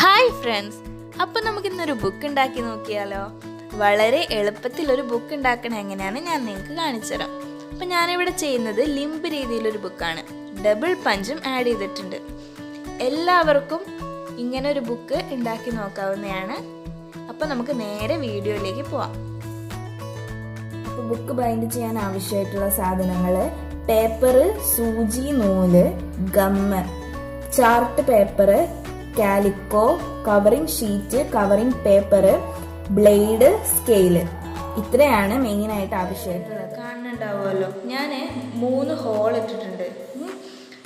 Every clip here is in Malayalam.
Hi friends. അപ്പോൾ നമുക്ക് ഇന്നൊരു ബുക്ക് ഉണ്ടാക്കി നോക്കിയാലോ? വളരെ എളുപ്പത്തിൽ ഒരു ബുക്ക് ഉണ്ടാക്കണ എങ്ങനെയാണ് ഞാൻ നിങ്ങൾക്ക് കാണിച്ചു തരാം. ഞാനിവിടെ ചെയ്യുന്നത് ലിംബ് രീതിയിലൊരു ബുക്കാണ് ഡബിൾ പഞ്ചും ആഡ് ചെയ്തിട്ടുണ്ട്. എല്ലാവർക്കും ഇങ്ങനെ ഒരു ബുക്ക് ഉണ്ടാക്കി നോക്കാവുന്നതാണ്. അപ്പോൾ നമുക്ക് നേരെ വീഡിയോയിലേക്ക് പോവാം. അപ്പോൾ ബുക്ക് ബൈൻഡ് ചെയ്യാൻ ആവശ്യമായിട്ടുള്ള സാധനങ്ങൾ പേപ്പർ സൂചി നൂൽ gum chart paper calico covering sheet covering paper blade scale ഇത്രയാണ് മെയിൻ ആയിട്ട് ആവശ്യമായിട്ടുള്ളത്. കാണുന്നുണ്ടാവുമല്ലോ. ഞാൻ മൂന്ന് ഹോൾ ഇട്ടിട്ടുണ്ട്.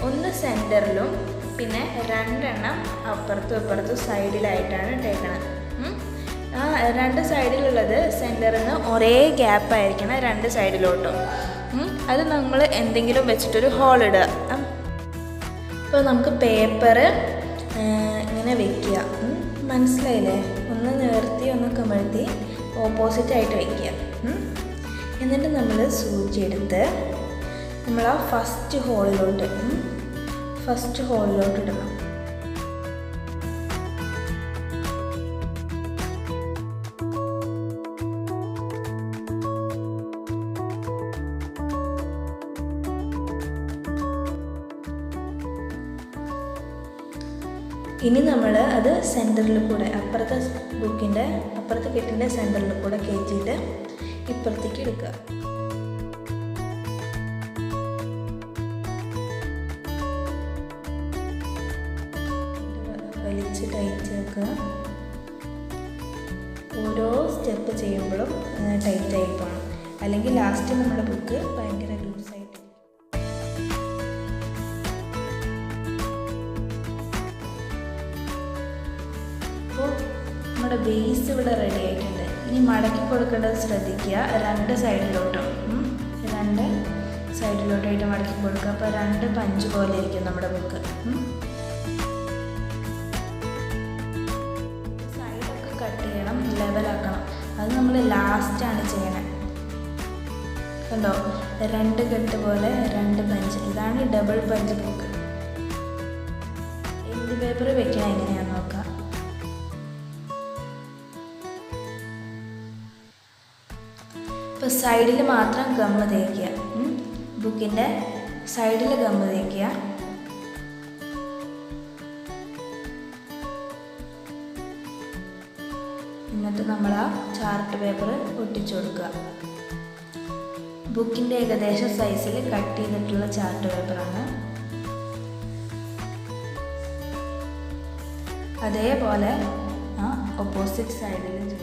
ഒന്ന് സെന്ററിലും പിന്നെ രണ്ടെണ്ണം അപ്പുറത്തും ഇപ്പുറത്തും സൈഡിലായിട്ടാണ് ഇട്ടേക്കണത്. ആ രണ്ട് സൈഡിലുള്ളത് സെന്ററിൽ നിന്ന് ഒരേ ഗ്യാപ്പ് ആയിരിക്കണം രണ്ട് സൈഡിലോട്ടും അത് നമ്മൾ എന്തെങ്കിലും വെച്ചിട്ടൊരു ഹോൾ ഇടുക. അപ്പോൾ നമുക്ക് പേപ്പർ ഇങ്ങനെ വെക്കുക. മനസ്സിലായില്ലേ? ഒന്ന് നിവർത്തി ഒന്ന് കമഴ്ത്തി ഓപ്പോസിറ്റായിട്ട് വയ്ക്കുക എന്നിട്ട് നമ്മൾ സൂചി എടുത്ത് നമ്മൾ ആ ഫസ്റ്റ് ഹോളിലോട്ട് ഫസ്റ്റ് ഹോളിലോട്ട് ഇടണം. ഇനി നമ്മൾ അത് സെന്ററിൽ കൂടെ അപ്പുറത്തെ ബുക്കിന്റെ അപ്പുറത്തെ കെട്ടിന്റെ സെന്ററിൽ കൂടെ കയറ്റിയിട്ട് ഇപ്പുറത്തേക്ക് എടുക്കുക. വലിച്ച് ടൈറ്റ് ആക്കുക. ഓരോ സ്റ്റെപ്പ് ചെയ്യുമ്പോഴും ടൈറ്റായി പോകണം അല്ലെങ്കിൽ ലാസ്റ്റ് നമ്മുടെ ബുക്ക് ഭയങ്കര ലൂസായിട്ട് അപ്പോൾ നമ്മുടെ ബേസ് ഇവിടെ റെഡി ആയിട്ടുണ്ട്. ഇനി മടക്കി കൊടുക്കേണ്ടത് ശ്രദ്ധിക്കുക. രണ്ട് സൈഡിലോട്ടും. രണ്ട് സൈഡിലോട്ടായിട്ട് മടക്കി കൊടുക്കുക. അപ്പോൾ രണ്ട് പഞ്ച് പോലെ ഇരിക്കും നമ്മുടെ ബുക്ക് സൈഡൊക്കെ കട്ട് ചെയ്യണം ലെവലാക്കണം അത് നമ്മൾ ലാസ്റ്റാണ് ചെയ്യണത് കണ്ടോ? രണ്ട് കെട്ട് പോലെ രണ്ട് പഞ്ച് ഇതാണ് ഡബിൾ പഞ്ച് ബുക്ക് എന്ത് പേപ്പർ വെക്കണം എങ്ങനെയാണെന്ന് ഇപ്പോൾ സൈഡിൽ മാത്രം ഗമ്മ തേക്കുക. ബുക്കിന്റെ സൈഡിൽ ഗമ്മ തേക്കുക. എന്നിട്ട് നമ്മൾ ആ ചാർട്ട് പേപ്പർ ഒട്ടിച്ചു കൊടുക്കുക. ബുക്കിന്റെ ഏകദേശം സൈസിൽ കട്ട് ചെയ്തിട്ടുള്ള ചാർട്ട് പേപ്പറാണ് അതേപോലെ ആ ഓപ്പോസിറ്റ് സൈഡിലും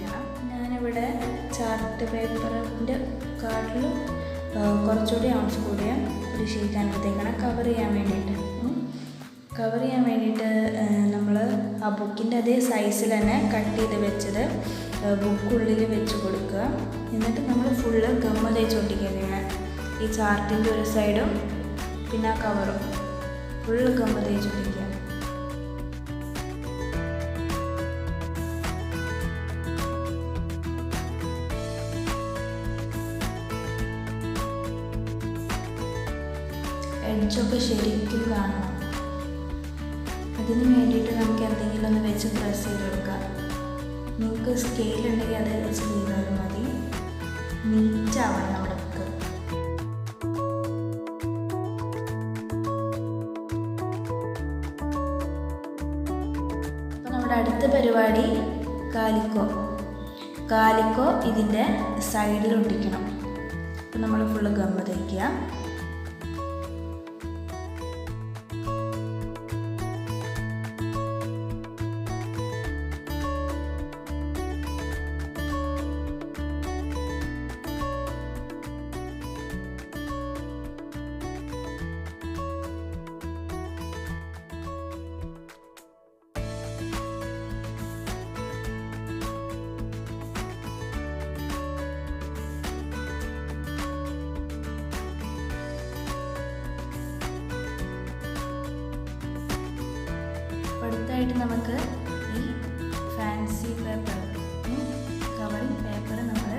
ഞാനിവിടെ ചാർട്ട് പേപ്പറിന്റെ കാർഡിൽ കുറച്ചുകൂടി ഔൺസ് കൂടിയ ഒരു ഷീറ്റാണ് എടുത്തേക്കണം കവർ ചെയ്യാൻ വേണ്ടിയിട്ട്. കവർ ചെയ്യാൻ വേണ്ടിയിട്ട് നമ്മൾ ആ ബുക്കിന്റെ അതേ സൈസിൽ തന്നെ കട്ട് ചെയ്ത് വെച്ചത് ബുക്കുള്ളിൽ വെച്ച് കൊടുക്കുക. എന്നിട്ട് നമ്മൾ ഫുള്ള് ഗമ്മ തേച്ച് ഒട്ടിക്കുക ഈ ചാർട്ടിന്റെ ഒരു സൈഡും പിന്നെ ആ കവറും ഫുള്ള് ഗമ്മ തേച്ച് ഒട്ടിക്കുക എഡ്ജൊക്കെ ശരിക്കും കാണണം. അതിന് വേണ്ടിയിട്ട് നമുക്ക് എന്തെങ്കിലും ഒന്ന് വെച്ച് പ്രസ് ചെയ്തെടുക്കാം നിങ്ങൾക്ക് സ്കെയിൽ ഉണ്ടെങ്കിൽ അത് വെച്ച് ചെയ്താലും മതി. നീറ്റാവണം നമ്മുടെ ബുക്ക് അപ്പോൾ നമ്മുടെ അടുത്ത പരിപാടി കാലിക്കോ. കാലിക്കോ ഇതിന്റെ സൈഡിൽ ഒട്ടിക്കണം. അപ്പം നമ്മൾ ഫുള്ള് ഗമ്മ തയ്ക്കുക അടുത്തായിട്ട് നമുക്ക് ഈ ഫാൻസി പേപ്പർ കവറിങ് പേപ്പർ നമ്മൾ